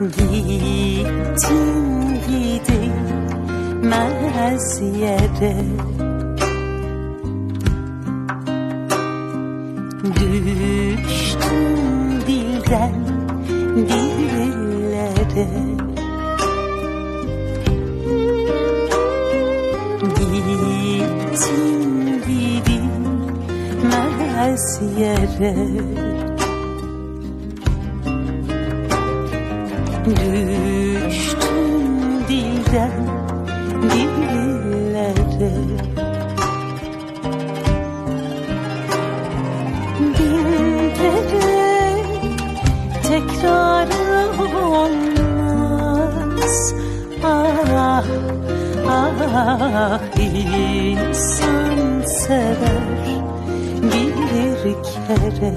Gittin gidilmez yere Düştüm dilden dillere. Gittin gidilmez yere Düştüm dilden dillere. Bin kere tekrarı olmaz. Ah, ah insan sever bir kere